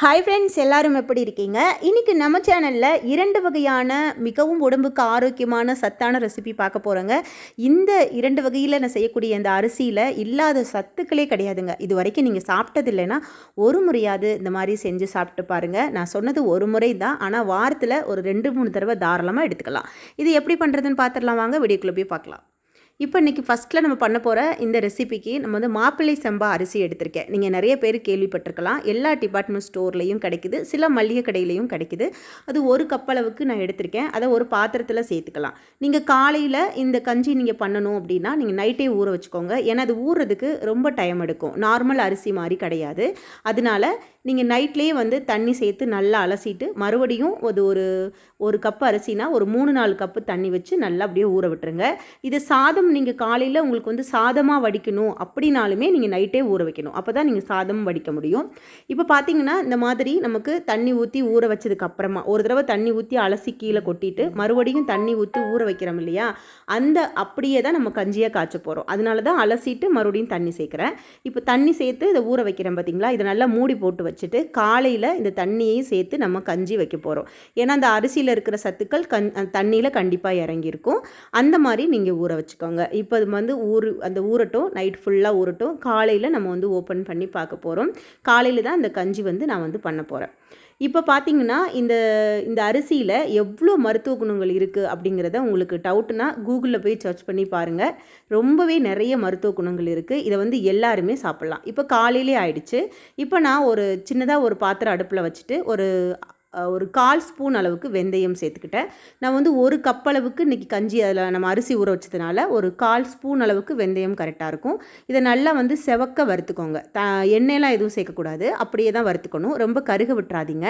Hi friends எல்லாரும் எப்படி இருக்கீங்க? இன்றைக்கி நம்ம சேனலில் இரண்டு வகையான மிகவும் உடம்புக்கு ஆரோக்கியமான சத்தான ரெசிபி பார்க்க போகிறோங்க இந்த இரண்டு வகையில் நான் செய்யக்கூடிய இந்த அரிசியில் இல்லாத சத்துக்களே கிடையாதுங்க. இது வரைக்கும் நீங்கள் சாப்பிட்டது இல்லைன்னா ஒரு முறையாவது இந்த மாதிரி செஞ்சு சாப்பிட்டு பாருங்கள் நான் சொன்னது ஒரு முறை தான். ஆனால் வாரத்தில் ஒரு ரெண்டு மூணு தடவை தாராளமாக எடுத்துக்கலாம். இது எப்படி பண்ணுறதுன்னு பார்த்துடலாம். வாங்க வீடியோக்குள்ளே போய் பார்க்கலாம். இப்போ இன்றைக்கி ஃபஸ்ட்டில் நம்ம பண்ண போகிற இந்த ரெசிபிக்கு நம்ம வந்து மாப்பிள்ளை செம்பா அரிசி எடுத்திருக்கேன். நீங்கள் நிறைய பேர் கேள்விப்பட்டிருக்கலாம். எல்லா டிபார்ட்மெண்ட் ஸ்டோர்லேயும் கிடைக்குது. சில மளிகை கடையிலையும் கிடைக்குது. அது ஒரு கப் அளவுக்கு நான் எடுத்திருக்கேன். அதை ஒரு பாத்திரத்தில் சேர்த்துக்கலாம். நீங்கள் காலையில் இந்த கஞ்சி நீங்கள் பண்ணணும் அப்படின்னா நீங்கள் நைட்டே ஊற வச்சுக்கோங்க. ஏன்னா அது ஊறுறதுக்கு ரொம்ப டைம் எடுக்கும். நார்மல் அரிசி மாதிரி கிடையாது. அதனால நீங்கள் நைட்லேயே வந்து தண்ணி சேர்த்து நல்லா அலசிட்டு மறுபடியும் அது ஒரு ஒரு கப் அரிசினா ஒரு மூணு நாலு கப்பு தண்ணி வச்சு நல்லா அப்படியே ஊற விட்டுருங்க. இது சாதம் நீங்கள் காலையில் உங்களுக்கு வந்து சாதமாக வடிக்கணும் அப்படின்னாலுமே நீங்கள் நைட்டே ஊற வைக்கணும். அப்போ தான் நீங்கள் சாதம் வடிக்க முடியும். இப்போ பார்த்தீங்கன்னா இந்த மாதிரி நமக்கு தண்ணி ஊற்றி ஊற வச்சதுக்கு அப்புறமா ஒரு தடவை தண்ணி ஊற்றி அலசி கீழே கொட்டிட்டு மறுபடியும் தண்ணி ஊற்றி ஊற வைக்கிறோம் இல்லையா? அந்த அப்படியே தான் நம்ம கஞ்சியாக காய்ச்ச போகிறோம் அதனால தான் அலசிட்டு மறுபடியும் தண்ணி சேர்க்குறேன். இப்போ தண்ணி சேர்த்து இதை ஊற வைக்கிறேன் பார்த்தீங்களா இதை நல்லா மூடி போட்டு வச்சுட்டு காலையில் இந்த தண்ணியையும் சேர்த்து நம்ம கஞ்சி வைக்க போகிறோம் ஏன்னா அந்த அரிசியில் இருக்கிற சத்துக்கள் கண் தண்ணியில் கண்டிப்பாக இறங்கியிருக்கும். அந்த மாதிரி நீங்கள் ஊற வச்சுக்கோங்க. இப்போ அது வந்து ஊறு அந்த ஊறட்டும் நைட் ஃபுல்லாக ஊறட்டும். காலையில் நம்ம வந்து ஓப்பன் பண்ணி பார்க்க போகிறோம் காலையில் தான் அந்த கஞ்சி வந்து நான் வந்து பண்ண போகிறேன் இப்போ பார்த்தீங்கன்னா இந்த இந்த அரிசியில் எவ்வளோ மருத்துவ குணங்கள் இருக்குது அப்படிங்கிறத உங்களுக்கு டவுட்னா கூகுளில் போய் சர்ச் பண்ணி பாருங்கள் ரொம்பவே நிறைய மருத்துவ குணங்கள் இருக்குது இதை வந்து எல்லாருமே சாப்பிட்லாம். இப்போ காலையிலே ஆயிடுச்சு. இப்போ நான் ஒரு சின்னதாக ஒரு பாத்திரம் அடுப்பில் வச்சுட்டு ஒரு ஒரு கால் ஸ்பூன் அளவுக்கு வெந்தயம் சேர்த்துக்கிட்டேன். நான் வந்து ஒரு கப் அளவுக்கு இன்றைக்கி கஞ்சி அதில் நம்ம அரிசி ஊற வச்சதுனால ஒரு கால் ஸ்பூன் அளவுக்கு வெந்தயம் கரெக்டாக இருக்கும். இதை நல்லா வந்து செவக்க வறுத்துக்கோங்க. த எண்ணெயெலாம் எதுவும் சேர்க்கக்கூடாது. அப்படியே தான் வறுத்துக்கணும். ரொம்ப கருக விட்டுறாதீங்க.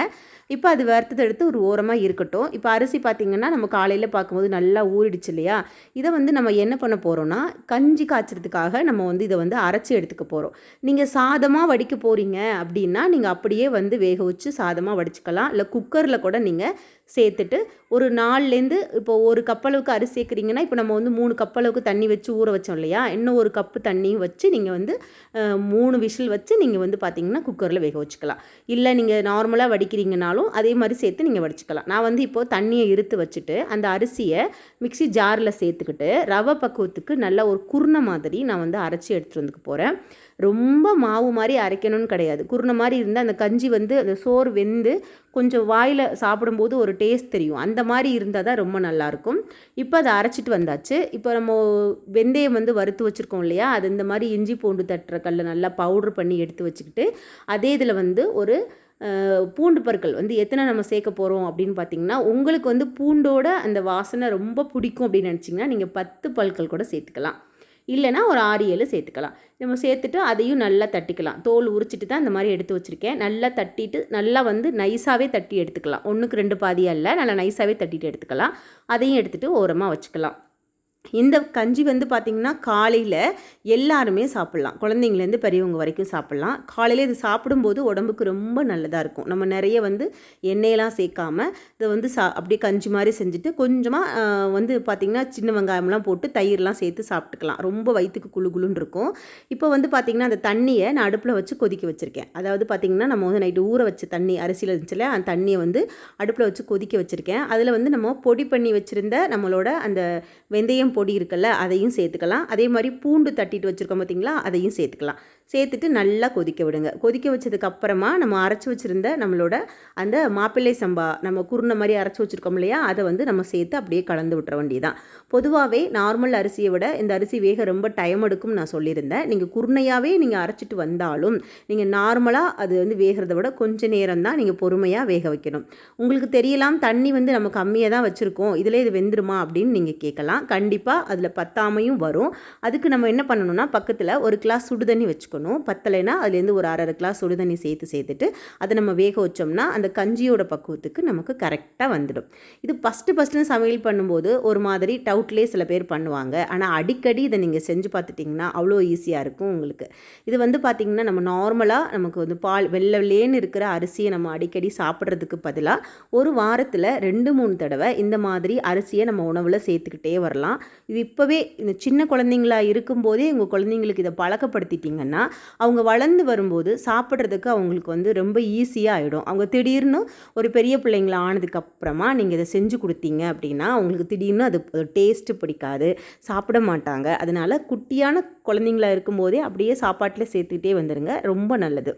இப்போ அது வறுத்தது எடுத்து ஒரு ஓரமாக இருக்கட்டும். இப்போ அரிசி பார்த்திங்கன்னா நம்ம காலையில் பார்க்கும்போது நல்லா ஊறிடுச்சு இல்லையா? இதை வந்து நம்ம என்ன பண்ண போகிறோன்னா கஞ்சி காய்ச்சறதுக்காக நம்ம வந்து இதை வந்து அரைச்சி எடுத்துக்க போகிறோம் நீங்கள் சாதமாக வடிக்க போகிறீங்க அப்படின்னா நீங்கள் அப்படியே வந்து வேக வச்சு சாதமாக வடிச்சுக்கலாம். இல்லை குக்கரில் கூட நீங்கள் சேர்த்துட்டு ஒரு நாலுலேருந்து இப்போ ஒரு கப்பளவுக்கு அரிசி சேர்க்குறீங்கன்னா இப்போ நம்ம வந்து மூணு கப்பளவுக்கு தண்ணி வச்சு ஊற வச்சோம் இல்லையா? இன்னும் ஒரு கப்பு தண்ணியும் வச்சு நீங்கள் வந்து மூணு விசில் வச்சு நீங்கள் வந்து பார்த்தீங்கன்னா குக்கரில் வேக வச்சுக்கலாம். இல்லை நீங்கள் நார்மலாக வடிக்கிறீங்கனாலும் அதே மாதிரி சேர்த்து நீங்கள் வடிச்சுக்கலாம். நான் வந்து இப்போது தண்ணியை இருத்து வச்சுட்டு அந்த அரிசியை மிக்சி ஜாரில் சேர்த்துக்கிட்டு ரவை பக்குவத்துக்கு நல்லா ஒரு குருணை மாதிரி நான் வந்து அரைச்சி எடுத்துகிட்டு வந்துக்க போகிறேன் ரொம்ப மாவு மாதிரி அரைக்கணும்னு கிடையாது. குருணை மாதிரி இருந்தால் அந்த கஞ்சி வந்து அந்த சோறு வெந்து கொஞ்சம் வாயில் சாப்பிடும்போது ஒரு டேஸ்ட் தெரியும். அந்த மாதிரி இருந்தால் தான் ரொம்ப நல்லாயிருக்கும் இப்போ அதை அரைச்சிட்டு வந்தாச்சு. இப்போ நம்ம வெந்தயம் வந்து வறுத்து வச்சுருக்கோம் இல்லையா? அது இந்த மாதிரி இஞ்சி பூண்டு தட்டுற கல்லை நல்லா பவுட்ரு பண்ணி எடுத்து வச்சுக்கிட்டு அதே இதில் வந்து ஒரு பூண்டு பற்கள் வந்து எத்தனை நம்ம சேர்க்க போகிறோம் அப்படின்னு பார்த்தீங்கன்னா உங்களுக்கு வந்து பூண்டோட அந்த வாசனை ரொம்ப பிடிக்கும் அப்படின்னு நினச்சிங்கன்னா நீங்கள் பத்து பல்கள் கூட சேர்த்துக்கலாம். இல்லைனா ஒரு ஆறு ஏழு சேர்த்துக்கலாம். நம்ம சேர்த்துட்டு அதையும் நல்லா தட்டிக்கலாம். தோல் உரிச்சிட்டு தான் இந்த மாதிரி எடுத்து வச்சுருக்கேன். நல்லா தட்டிட்டு நல்லா வந்து நைஸாகவே தட்டி எடுத்துக்கலாம். ஒன்றுக்கு ரெண்டு பாதியாக இல்லை. நல்லா நைஸாகவே தட்டிட்டு எடுத்துக்கலாம். அதையும் எடுத்துகிட்டு ஓரமாக வச்சுக்கலாம். இந்த கஞ்சி வந்து பார்த்திங்கன்னா காலையில் எல்லாருமே சாப்பிட்லாம். குழந்தைங்கலேருந்து பெரியவங்க வரைக்கும் சாப்பிட்லாம். காலையில் இது சாப்பிடும்போது உடம்புக்கு ரொம்ப நல்லதாக இருக்கும். நம்ம நிறைய வந்து எண்ணெயெல்லாம் சேர்க்காம இதை வந்து சா அப்படியே கஞ்சி மாதிரி செஞ்சுட்டு கொஞ்சமாக வந்து பார்த்திங்கன்னா சின்ன வெங்காயம்லாம் போட்டு தயிர்லாம் சேர்த்து சாப்பிட்டுக்கலாம். ரொம்ப வயிற்றுக்கு குழு குழுன்னு இருக்கும். இப்போ வந்து பார்த்திங்கன்னா அந்த தண்ணியை நான் அடுப்பில் வச்சு கொதிக்க வச்சுருக்கேன். அதாவது பார்த்திங்கன்னா நம்ம வந்து நைட்டு ஊற வச்ச தண்ணி அரிசியில் இருந்துச்சுல அந்த தண்ணியை வந்து அடுப்பில் வச்சு கொதிக்க வச்சுருக்கேன். அதில் வந்து நம்ம பொடி பண்ணி வச்சுருந்த நம்மளோட அந்த வெந்தயம் பொடி இருக்குல்ல அதையும் சேர்த்துக்கலாம். அதே மாதிரி பூண்டு தட்டிட்டு வச்சுருக்கோம் பார்த்திங்களா அதையும் சேர்த்துக்கலாம். சேர்த்துட்டு நல்லா கொதிக்க விடுங்க. கொதிக்க வச்சதுக்கு அப்புறமா நம்ம அரைச்சி வச்சுருந்த நம்மளோட அந்த மாப்பிள்ளை சம்பா நம்ம குருணை மாதிரி அரைச்சி வச்சுருக்கோம் இல்லையா? அதை வந்து நம்ம சேர்த்து அப்படியே கலந்து விட்டுற வேண்டியதான் பொதுவாகவே நார்மல் அரிசியை விட இந்த அரிசி வேக ரொம்ப டைம் எடுக்கும் நான் சொல்லியிருந்தேன். நீங்கள் குருணையாகவே நீங்கள் அரைச்சிட்டு வந்தாலும் நீங்கள் நார்மலாக அது வந்து வேகிறத விட கொஞ்சம் நேரம் தான் நீங்கள் பொறுமையாக வேக வைக்கணும். உங்களுக்கு தெரியலாம் தண்ணி வந்து நம்ம கம்மியாக தான் வச்சுருக்கோம். இதில் இது வெந்துருமா அப்படின்னு நீங்கள் கேட்கலாம். கண்டிப்பாக அதில் பத்தாமையும் வரும். அதுக்கு நம்ம என்ன பண்ணணும்னா பக்கத்தில் ஒரு கிளாஸ் சுடுதண்ணி வச்சுக்கணும் வச்சுக்கணும் பத்தலைனா அதுலேருந்து ஒரு அரை கிளாஸ் சுடு தண்ணி சேர்த்து சேர்த்துட்டு அதை நம்ம வேக வச்சோம்னா அந்த கஞ்சியோட பக்குவத்துக்கு நமக்கு கரெக்டாக வந்துடும். இது ஃபஸ்ட்டு ஃபஸ்ட்டு சமையல் பண்ணும்போது ஒரு மாதிரி டவுட்லேயே சில பேர் பண்ணுவாங்க. ஆனால் அடிக்கடி இதை நீங்கள் செஞ்சு பார்த்துட்டிங்கன்னா அவ்வளோ ஈஸியாக இருக்கும் உங்களுக்கு. இது வந்து பார்த்திங்கன்னா நம்ம நார்மலாக நமக்கு வந்து பால் வெள்ளை வெள்ளேன்னு இருக்கிற அரிசியை நம்ம அடிக்கடி சாப்பிட்றதுக்கு பதிலாக ஒரு வாரத்தில் ரெண்டு மூணு தடவை இந்த மாதிரி அரிசியை நம்ம உணவில் சேர்த்துக்கிட்டே வரலாம். இது இப்போவே இந்த சின்ன குழந்தைங்களா இருக்கும்போதே உங்கள் குழந்தைங்களுக்கு இதை பழக்கப்படுத்திட்டிங்கன்னா அவங்க வளர்ந்து வரும்போது சாப்பிட்றதுக்கு அவங்களுக்கு வந்து ரொம்ப ஈஸியாக ஆகிடும் அவங்க திடீர்னு ஒரு பெரிய பிள்ளைங்கள ஆனதுக்கப்புறமா நீங்கள் இதை செஞ்சு கொடுத்தீங்க அப்படின்னா அவங்களுக்கு திடீர்னு அது டேஸ்ட்டு பிடிக்காது சாப்பிட மாட்டாங்க. அதனால் குட்டியான குழந்தைங்களா இருக்கும்போதே அப்படியே சாப்பாட்டில் சேர்த்துக்கிட்டே வந்துடுங்க ரொம்ப நல்லது.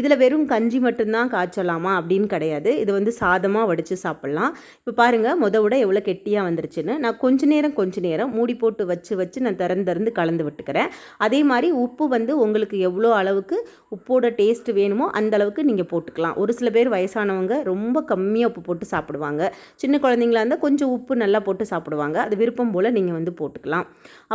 இதில் வெறும் கஞ்சி மட்டும்தான் காய்ச்சலாமா அப்படின்னு கிடையாது. இது வந்து சாதமாக வடித்து சாப்பிட்லாம். இப்போ பாருங்கள் முத விட எவ்வளோ கெட்டியாக வந்துருச்சுன்னு. நான் கொஞ்ச நேரம் கொஞ்ச நேரம் மூடி போட்டு வச்சு வச்சு நான் திறந்து திறந்து கலந்து விட்டுக்கிறேன். அதே மாதிரி உப்பு வந்து உங்களுக்கு எவ்வளோ அளவுக்கு உப்போட டேஸ்ட் வேணுமோ அந்த அளவுக்கு நீங்கள் போட்டுக்கலாம். ஒரு சில பேர் வயசானவங்க ரொம்ப கம்மியாக உப்பு போட்டு சாப்பிடுவாங்க. சின்ன குழந்தைங்களா இருந்தால் கொஞ்சம் உப்பு நல்லா போட்டு சாப்பிடுவாங்க. அது விருப்பம் போல் நீங்கள் வந்து போட்டுக்கலாம்.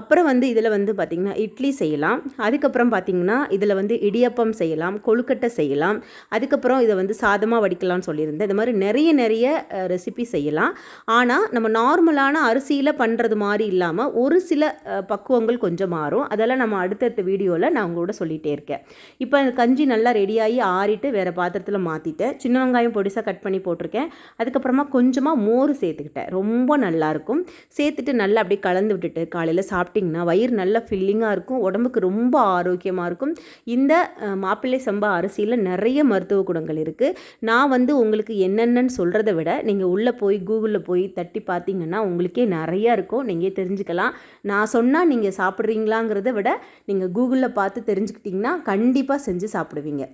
அப்புறம் வந்து இதில் வந்து பார்த்திங்கன்னா இட்லி செய்யலாம். அதுக்கப்புறம் பார்த்திங்கன்னா இதில் வந்து இடியப்பம் செய்யலாம். கொழுக்கட்டை செய்யலாம். அதுக்கப்புறம் இதை வந்து சாதமாக வடிக்கலாம்னு சொல்லியிருந்தேன். இந்த மாதிரி நிறைய நிறைய ரெசிபி செய்யலாம். ஆனால் நம்ம நார்மலான அரிசியில் பண்ணுறது மாதிரி இல்லாமல் ஒரு சில பக்குவங்கள் கொஞ்சம் மாறும். அதெல்லாம் நம்ம அடுத்தடுத்த வீடியோவில் நான் உங்களோட சொல்லிகிட்டே இருக்கேன். இப்போ கஞ்சி நல்லா ரெடியாகி ஆறிட்டு வேறு பாத்திரத்தில் மாற்றிட்டேன் சின்ன வெங்காயம் பொடிசாக கட் பண்ணி போட்டிருக்கேன். அதுக்கப்புறமா கொஞ்சமாக மோர் சேர்த்துக்கிட்டேன். ரொம்ப நல்லாயிருக்கும் சேர்த்துட்டு நல்லா அப்படியே கலந்து விட்டுட்டு காலையில் சாப்பிட்டிங்கன்னா வயிறு நல்லா ஃபில்லிங்காக இருக்கும். உடம்புக்கு ரொம்ப ஆரோக்கியமாக இருக்கும். இந்த மாப்பிள்ளை சம்பா அரிசியில் நிறைய மருத்துவ குணங்கள் இருக்குது நான் வந்து உங்களுக்கு என்னென்னு சொல்கிறத விட நீங்கள் உள்ளே போய் கூகுளில் போய் தட்டி பார்த்தீங்கன்னா உங்களுக்கே நிறையா இருக்கும். நீங்கள் தெரிஞ்சுக்கலாம். நான் சொன்னால் நீங்கள் சாப்பிட்றீங்களாங்கிறத விட நீங்கள் கூகுளில் பார்த்து தெரிஞ்சுக்கிட்டிங்கன்னா கண்டிப்பாக செஞ்சு சாப்பிடுவீங்க.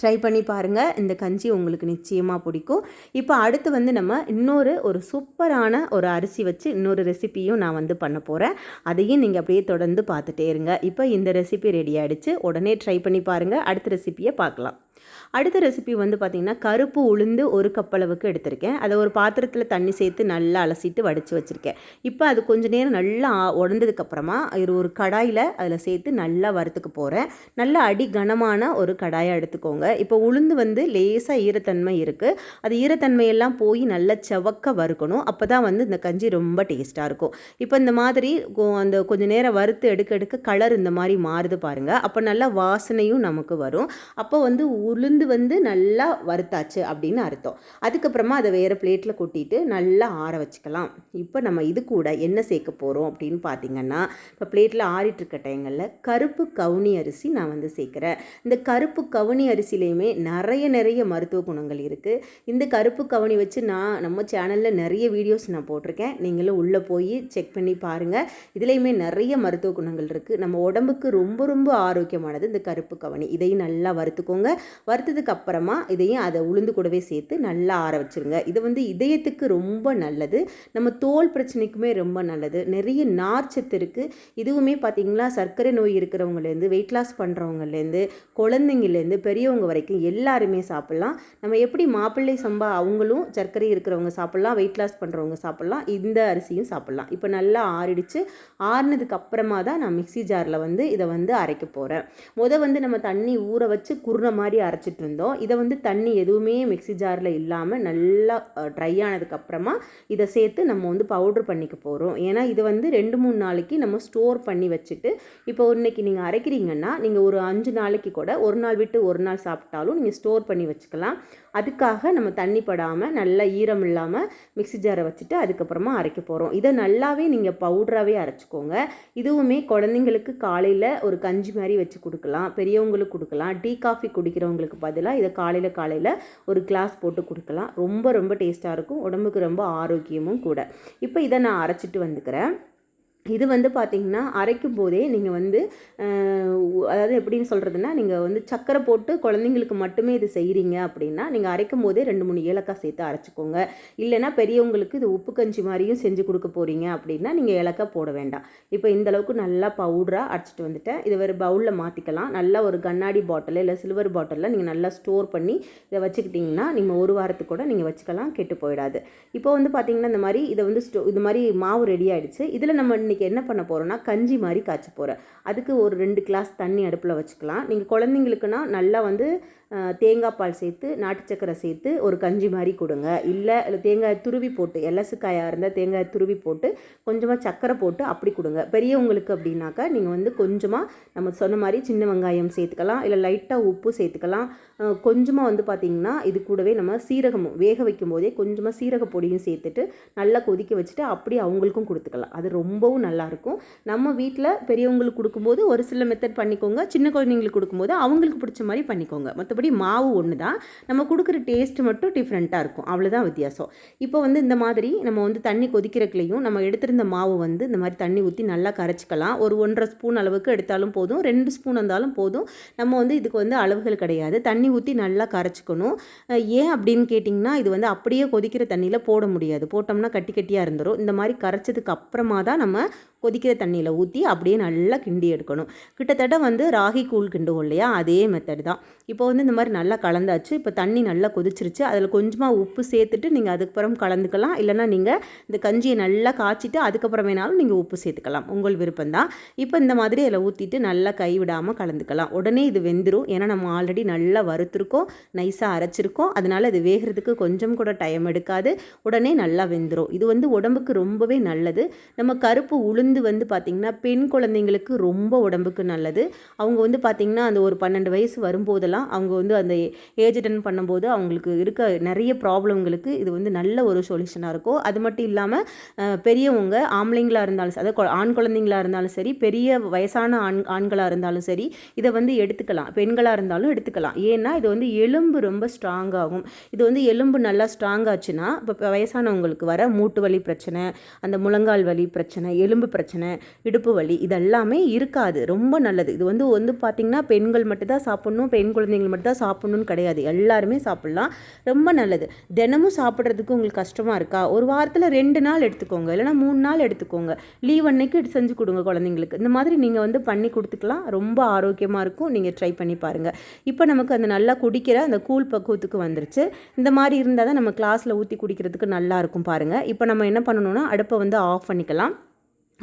ட்ரை பண்ணி பாருங்கள் இந்த கஞ்சி உங்களுக்கு நிச்சயமாக பிடிக்கும். இப்போ அடுத்து வந்து நம்ம இன்னொரு ஒரு சூப்பரான ஒரு அரிசி வச்சு இன்னொரு ரெசிப்பியும் நான் வந்து பண்ண போகிறேன் அதையும் நீங்கள் அப்படியே தொடர்ந்து பார்த்துட்டே இருங்க. இப்போ இந்த ரெசிபி ரெடி ஆகிடுச்சு உடனே ட்ரை பண்ணி பாருங்கள் அடுத்த ரெசிப்பியை பார்க்கலாம். அடுத்த ரெசிபி வந்து பார்த்திங்கன்னா கருப்பு உளுந்து ஒரு கப் அளவுக்கு எடுத்திருக்கேன். அதை ஒரு பாத்திரத்தில் தண்ணி சேர்த்து நல்லா அலசிட்டு வடித்து வச்சுருக்கேன். இப்போ அது கொஞ்ச நேரம் நல்லா உடந்ததுக்கப்புறமா இது ஒரு கடாயில் அதில் சேர்த்து நல்லா வறுத்துக்க போகிறேன் நல்லா அடி கனமான ஒரு கடாயாக எடுத்துக்கோங்க. இப்போ உளுந்து வந்து லேசாக ஈரத்தன்மை இருக்குது அது ஈரத்தன்மையெல்லாம் போய் நல்லா செவக்க வறுக்கணும். அப்போ தான் வந்து இந்த கஞ்சி ரொம்ப டேஸ்ட்டாக இருக்கும். இப்போ இந்த மாதிரி அந்த கொஞ்சம் நேரம் வறுத்து எடுக்க எடுக்க கலர் இந்த மாதிரி மாறுது பாருங்கள் அப்போ நல்லா வாசனையும் நமக்கு வரும். அப்போ வந்து உளுந்து வந்து நல்லா வறுத்தாச்சு அப்படின்னு அர்த்தம். அதுக்கப்புறமா அதை வேறு பிளேட்டில் கொட்டிட்டு நல்லா ஆற வச்சுக்கலாம். இப்போ நம்ம இது கூட என்ன சேர்க்க போகிறோம் அப்படின்னு பார்த்தீங்கன்னா இப்போ பிளேட்டில் ஆறிட்டு இருக்க டைங்களில் கருப்பு கவுனி அரிசி நான் வந்து சேர்க்குறேன். இந்த கருப்பு கவுனி அரிசிலையுமே நிறைய நிறைய மருத்துவ குணங்கள் இருக்குது இந்த கருப்பு கவுனி வச்சு நான் நம்ம சேனலில் நிறைய வீடியோஸ் நான் போட்டிருக்கேன். நீங்களும் உள்ளே போய் செக் பண்ணி பாருங்கள் இதுலேயுமே நிறைய மருத்துவ குணங்கள் இருக்குது நம்ம உடம்புக்கு ரொம்ப ரொம்ப ஆரோக்கியமானது இந்த கருப்பு கவனி. இதையும் நல்லா வறுத்துக்கோங்க. வறுத்து வறுத்ததுக்கு அப்புறமா இதையும் அதை உளுந்து கூடவே சேர்த்து நல்லா ஆற வச்சுருங்க. இது வந்து இதயத்துக்கு ரொம்ப நல்லது. நம்ம தோல் பிரச்சனைக்குமே ரொம்ப நல்லது. நிறைய நார்ச்சத்து இருக்குது இதுவுமே பார்த்திங்களா சர்க்கரை நோய் இருக்கிறவங்கலேருந்து வெயிட் லாஸ் பண்ணுறவங்கலேருந்து குழந்தைங்கலேருந்து பெரியவங்க வரைக்கும் எல்லாருமே சாப்பிட்லாம். நம்ம எப்படி மாப்பிள்ளை சம்பா அவங்களும் சர்க்கரை இருக்கிறவங்க சாப்பிட்லாம் வெயிட் லாஸ் பண்ணுறவங்க சாப்பிட்லாம் இந்த அரிசியும் சாப்பிட்லாம். இப்போ நல்லா ஆறிடுச்சு. ஆறினதுக்கு அப்புறமா தான் நான் மிக்ஸி ஜாரில் வந்து இதை வந்து அரைக்க போகிறேன் முத வந்து நம்ம தண்ணி ஊற வச்சு குருணை மாதிரி அரைச்சிட்டு இருந்தோம் இதை வந்து தண்ணி எதுவுமே மிக்ஸி ஜாரில் இல்லாமல் நல்லா ட்ரை ஆனதுக்கப்புறமா இதை சேர்த்து நம்ம வந்து பவுட்ரு பண்ணிக்க போகிறோம் ஏன்னா இது வந்து ரெண்டு மூணு நாளைக்கு நம்ம ஸ்டோர் பண்ணி வச்சுட்டு இப்போ இன்னைக்கு நீங்கள் அரைக்கிறீங்கன்னா நீங்கள் ஒரு அஞ்சு நாளைக்கு கூட ஒரு நாள் விட்டு ஒரு நாள் சாப்பிட்டாலும் நீங்கள் ஸ்டோர் பண்ணி வச்சுக்கலாம். அதுக்காக நம்ம தண்ணி படாமல் நல்லா ஈரம் இல்லாமல் மிக்ஸி ஜாரை வச்சுட்டு அதுக்கப்புறமா அரைக்க போகிறோம் இதை நல்லாவே நீங்கள் பவுடராகவே அரைச்சிக்கோங்க. இதுவுமே குழந்தைங்களுக்கு காலையில் ஒரு கஞ்சி மாதிரி வச்சு கொடுக்கலாம். பெரியவங்களுக்கு கொடுக்கலாம். டீ காஃபி குடிக்கிறவங்களுக்கு பதிலாக இதை காலையில் காலையில் ஒரு கிளாஸ் போட்டு கொடுக்கலாம். ரொம்ப ரொம்ப டேஸ்ட்டாக இருக்கும். உடம்புக்கு ரொம்ப ஆரோக்கியமும் கூட. இப்போ இதை நான் அரைச்சிட்டு வந்துக்கிறேன். இது வந்து பார்த்திங்கன்னா அரைக்கும் போதே நீங்கள் வந்து அதாவது எப்படின்னு சொல்கிறதுனா நீங்கள் வந்து சக்கரை போட்டு குழந்தைங்களுக்கு மட்டுமே இது செய்கிறீங்க அப்படின்னா நீங்கள் அரைக்கும் போதே ரெண்டு மூணு ஏலக்காய் சேர்த்து அரைச்சிக்கோங்க. இல்லைன்னா பெரியவங்களுக்கு இது உப்பு கஞ்சி மாதிரியும் செஞ்சு கொடுக்க போகிறீங்க அப்படின்னா நீங்கள் ஏலக்காய் போட வேண்டாம். இப்போ இந்த அளவுக்கு நல்லா பவுடராக அரைச்சிட்டு வந்துட்டேன். இதை ஒரு பவுலில் மாற்றிக்கலாம் நல்லா ஒரு கண்ணாடி பாட்டில் இல்லை சில்வர் பாட்டிலில் நீங்கள் நல்லா ஸ்டோர் பண்ணி இதை வச்சுக்கிட்டிங்கன்னா நீங்கள் ஒரு வாரத்துக்கு கூட நீங்கள் வச்சுக்கலாம் கெட்டு போயிடாது. இப்போ வந்து பார்த்திங்கன்னா இந்த மாதிரி இதை வந்து ஸ்டோ இது மாதிரி மாவு ரெடி ஆகிடுச்சு இதில் நம்ம இன்றைக்கி என்ன பண்ண போகிறோன்னா கஞ்சி மாதிரி காய்ச்ச போகிறேன் அதுக்கு ஒரு ரெண்டு கிளாஸ் தண்ணி அடுப்பில் வச்சுக்கலாம். நீங்கள் குழந்தைங்களுக்குன்னா நல்லா வந்து தேங்காய் பால் சேர்த்து நாட்டு சக்கரை சேர்த்து ஒரு கஞ்சி மாதிரி கொடுங்க. இல்லை இல்லை தேங்காய் துருவி போட்டு எலசுக்காயாக இருந்தால் தேங்காய் துருவி போட்டு கொஞ்சமாக சக்கரை போட்டு அப்படி கொடுங்க. பெரியவங்களுக்கு அப்படின்னாக்கா நீங்கள் வந்து கொஞ்சமாக நம்ம சொன்ன மாதிரி சின்ன வெங்காயம் சேர்த்துக்கலாம் இல்லை லைட்டாக உப்பு சேர்த்துக்கலாம். கொஞ்சமாக வந்து பார்த்திங்கன்னா இது கூடவே நம்ம சீரகமும் வேக வைக்கும் போதே கொஞ்சமாக சீரக பொடியும் சேர்த்துட்டு நல்லா கொதிக்க வச்சுட்டு அப்படியே அவங்களுக்கும் கொடுத்துக்கலாம். அது ரொம்பவும் நல்லாயிருக்கும் நம்ம வீட்டில் பெரியவங்களுக்கு கொடுக்கும்போது ஒரு சில மெத்தட் பண்ணிக்கோங்க சின்ன குழந்தைங்களுக்கு கொடுக்கும்போது அவங்களுக்கு பிடிச்ச மாதிரி பண்ணிக்கோங்க. மற்ற மற்றபடி மாவு ஒன்று தான் நம்ம கொடுக்குற டேஸ்ட் மட்டும் டிஃப்ரெண்ட்டாக இருக்கும். அவ்வளோதான் வித்தியாசம். இப்போ வந்து இந்த மாதிரி நம்ம வந்து தண்ணி கொதிக்கிறக்குலையும் நம்ம எடுத்திருந்த மாவு வந்து இந்த மாதிரி தண்ணி ஊற்றி நல்லா கரைச்சிக்கலாம். ஒரு ஒன்றரை ஸ்பூன் அளவுக்கு எடுத்தாலும் போதும். ரெண்டு ஸ்பூன் இருந்தாலும் போதும். நம்ம வந்து இதுக்கு வந்து அளவுகள் கிடையாது. தண்ணி ஊற்றி நல்லா கரைச்சிக்கணும். ஏன் அப்படின்னு கேட்டிங்கன்னா இது வந்து அப்படியே கொதிக்கிற தண்ணியில் போட முடியாது. போட்டோம்னா கட்டி கட்டியாக இருந்துடும் இந்த மாதிரி கரைச்சதுக்கு அப்புறமா தான் நம்ம கொதிக்கிற தண்ணியில் ஊற்றி அப்படியே நல்லா கிண்டி எடுக்கணும். கிட்டத்தட்ட வந்து ராகி கூழ் கிண்டுவோம் இல்லையா? அதே மெத்தட் தான். இப்போ வந்து இந்த மாதிரி நல்லா கலந்தாச்சு. இப்போ தண்ணி நல்லா கொதிச்சிருச்சு. அதில் கொஞ்சமாக உப்பு சேர்த்துட்டு நீங்கள் அதுக்கப்புறம் கலந்துக்கலாம். இல்லைனா நீங்கள் இந்த கஞ்சியை நல்லா காய்ச்சிட்டு அதுக்கப்புறம் வேணாலும் நீங்கள் உப்பு சேர்த்துக்கலாம். உங்கள் விருப்பம் தான். இப்போ இந்த மாதிரி அதில் ஊற்றிட்டு நல்லா கைவிடாமல் கலந்துக்கலாம். உடனே இது வெந்துடும் ஏன்னா நம்ம ஆல்ரெடி நல்லா வறுத்துருக்கோம். நைஸாக அரைச்சிருக்கோம். அதனால் இது வேகிறதுக்கு கொஞ்சம் கூட டைம் எடுக்காது. உடனே நல்லா வெந்துடும் இது வந்து உடம்புக்கு ரொம்பவே நல்லது. நம்ம கருப்பு உளுந்து வந்து பார்த்திங்கன்னா பெண் குழந்தைங்களுக்கு ரொம்ப உடம்புக்கு நல்லது. அவங்க வந்து பார்த்திங்கன்னா அந்த ஒரு பன்னெண்டு வயசு வரும்போதெல்லாம் அவங்க வந்து அந்த ஏஜ் அட்டன் பண்ணும்போது அவங்களுக்கு இருக்க நிறைய ப்ராப்ளங்களுக்கு இது வந்து நல்ல ஒரு சொல்யூஷனாக இருக்கும். அது மட்டும் இல்லாமல் பெரியவங்க ஆம்பளைங்களாக இருந்தாலும் சரி, அதாவது ஆண் குழந்தைங்களா இருந்தாலும் சரி பெரிய வயசான ஆண் ஆண்களாக இருந்தாலும் சரி இதை வந்து எடுத்துக்கலாம். பெண்களாக இருந்தாலும் எடுத்துக்கலாம். ஏன்னா இது வந்து எலும்பு ரொம்ப ஸ்ட்ராங் ஆகும். இது வந்து எலும்பு நல்லா ஸ்ட்ராங் ஆச்சுன்னா இப்போ வயசானவங்களுக்கு வர மூட்டு வலி பிரச்சனை அந்த முழங்கால் வலி பிரச்சனை எலும்பு பிரச்சனை இடுப்பு வலி இதெல்லாமே இருக்காது. ரொம்ப நல்லது. இது வந்து வந்து பார்த்திங்கன்னா பெண்கள் மட்டும்தான் சாப்பிட்ணும் பெண் குழந்தைங்கள் மட்டும்தான் சாப்பிட்ணுன்னு கிடையாது. எல்லாருமே சாப்பிட்லாம். ரொம்ப நல்லது. தினமும் சாப்பிட்றதுக்கு உங்களுக்கு கஷ்டமாக இருக்கா? ஒரு வாரத்தில் ரெண்டு நாள் எடுத்துக்கோங்க. இல்லைனா மூணு நாள் எடுத்துக்கோங்க. லீவ் அன்னைக்கு செஞ்சு கொடுங்க குழந்தைங்களுக்கு. இந்த மாதிரி நீங்கள் வந்து பண்ணி கொடுத்துக்கலாம். ரொம்ப ஆரோக்கியமாக இருக்கும். நீங்கள் ட்ரை பண்ணி பாருங்கள் இப்போ நமக்கு அந்த நல்லா குடிக்கிற அந்த கூழ் பக்குவத்துக்கு வந்துருச்சு. இந்த மாதிரி இருந்தால் தான் நம்ம கிளாஸில் ஊற்றி குடிக்கிறதுக்கு நல்லா இருக்கும் பாருங்கள் இப்போ நம்ம என்ன பண்ணணும்னா அடுப்பை வந்து ஆஃப் பண்ணிக்கலாம்.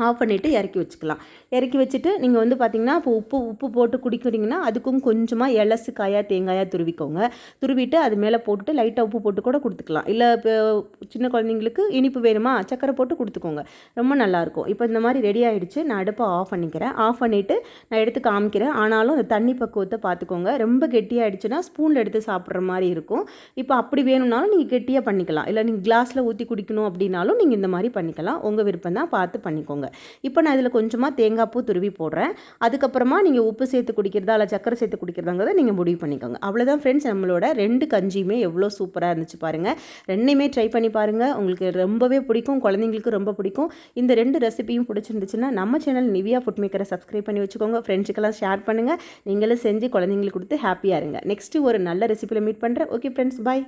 ஆஃப் பண்ணிவிட்டு இறக்கி வச்சுக்கலாம். இறக்கி வச்சுட்டு நீங்கள் வந்து பார்த்தீங்கன்னா இப்போ உப்பு உப்பு போட்டு குடிக்கிறீங்கன்னா அதுக்கும் கொஞ்சமாக எலசு காயாக தேங்காயாக துருவிக்கோங்க. துருவிட்டு அது மேலே போட்டுட்டு லைட்டாக உப்பு போட்டு கூட கொடுத்துக்கலாம். இல்லை இப்போ சின்ன குழந்தைங்களுக்கு இனிப்பு வேணுமா சக்கரை போட்டு கொடுத்துக்கோங்க. ரொம்ப நல்லாயிருக்கும் இப்போ இந்த மாதிரி ரெடி ஆகிடுச்சு நான் அடுப்பை ஆஃப் பண்ணிக்கிறேன். ஆஃப் பண்ணிவிட்டு நான் எடுத்து காமிக்கிறேன். ஆனாலும் அந்த தண்ணி பக்குவத்தை பார்த்துக்கோங்க ரொம்ப கெட்டியாகிடுச்சுன்னா ஸ்பூனில் எடுத்து சாப்பிட்ற மாதிரி இருக்கும். இப்போ அப்படி வேணும்னாலும் நீங்கள் கெட்டியாக பண்ணிக்கலாம். இல்லை நீங்கள் கிளாஸில் ஊற்றி குடிக்கணும் அப்படின்னாலும் நீங்கள் இந்த மாதிரி பண்ணிக்கலாம். உங்கள் விருப்பம் தான் பார்த்து பண்ணிக்கோங்க. இப்போ நான் இதில் கொஞ்சமாக தேங்காய் பூ துருவி போடுறேன். அதுக்கப்புறமா நீங்கள் உப்பு சேர்த்து குடிக்கிறதா இல்லை சக்கரை சேர்த்து குடிக்கிறதாங்கிறத நீங்கள் முடிவு பண்ணிக்கோங்க. அவ்வளோதான் ஃப்ரெண்ட்ஸ் நம்மளோட ரெண்டு கஞ்சியுமே எவ்வளோ சூப்பராக இருந்துச்சு பாருங்கள் ரெண்டையுமே ட்ரை பண்ணி பாருங்கள் உங்களுக்கு ரொம்பவே பிடிக்கும். குழந்தைங்களுக்கு ரொம்ப பிடிக்கும். இந்த ரெண்டு ரெசிபியும் பிடிச்சிருந்துச்சுன்னா நம்ம சேனல் நிவியா ஃபுட் மேக்கரை சப்ஸ்கிரைப் பண்ணி வச்சுக்கோங்க. ஃப்ரெண்ட்ஸுக்கெல்லாம் ஷேர் பண்ணுங்கள் நீங்களும் செஞ்சு குழந்தைங்களுக்கு கொடுத்து ஹாப்பியாக இருங்க. நெக்ஸ்ட்டு ஒரு நல்ல ரெசிபியில் மீட் பண்ணுறேன் ஓகே ஃப்ரெண்ட்ஸ் பை